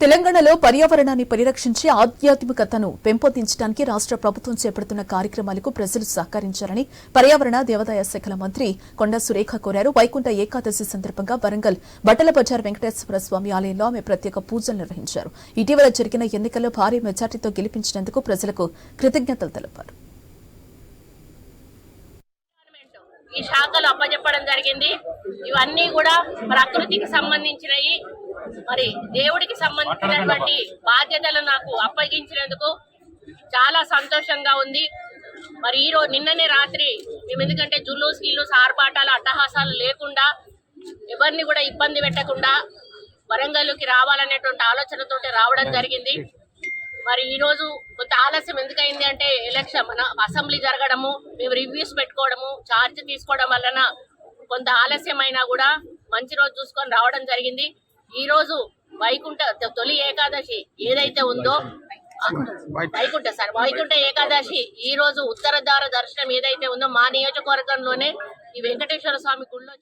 తెలంగాణలో పర్యావరణాన్ని పరిరక్షించి ఆధ్యాత్మికతను పెంపొందించడానికి రాష్ట్ర ప్రభుత్వం చేపడుతున్న కార్యక్రమాలకు ప్రజలు సహకరించాలని పర్యావరణ దేవాదాయ శాఖల మంత్రి కొండ సురేఖ కోరారు. వైకుంఠ ఏకాదశి సందర్భంగా వరంగల్ బట్టల బజార్ వెంకటేశ్వర స్వామి ఆలయంలో ఆమె ప్రత్యేక పూజలు నిర్వహించారు. ఇటీవల జరిగిన ఎన్నికల్లో భారీ మెజార్టీతో గెలిపించినందుకు ప్రజలకు కృతజ్ఞతలు తెలిపారు. ఈ శాఖలు అప్పజెప్పడం జరిగింది. ఇవన్నీ కూడా ప్రకృతికి సంబంధించినవి. మరి దేవుడికి సంబంధించినటువంటి బాధ్యతలు నాకు అప్పగించినందుకు చాలా సంతోషంగా ఉంది. మరి ఈ రోజు నిన్ననే రాత్రి మేము ఎందుకంటే జుల్లూస్ గిల్లూస్ ఆర్భాటాలు అట్టహాసాలు లేకుండా ఎవరిని కూడా ఇబ్బంది పెట్టకుండా వరంగల్కి రావాలనేటువంటి ఆలోచనతో రావడం జరిగింది. మరి ఈరోజు కొంత ఆలస్యం ఎందుకైంది అంటే ఎలక్షన్ మన అసెంబ్లీ జరగడము మేము రివ్యూస్ పెట్టుకోవడము ఛార్జ్ తీసుకోవడం వలన కొంత ఆలస్యమైనా కూడా మంచి రోజు చూసుకొని రావడం జరిగింది. ఈ రోజు వైకుంఠ తొలి ఏకాదశి ఏదైతే ఉందో వైకుంఠ. సార్ వైకుంఠ ఏకాదశి ఈ రోజు ఉత్తర ద్వార దర్శనం ఏదైతే ఉందో మా నియోజకవర్గంలోనే ఈ వెంకటేశ్వర స్వామి గుళ్ళో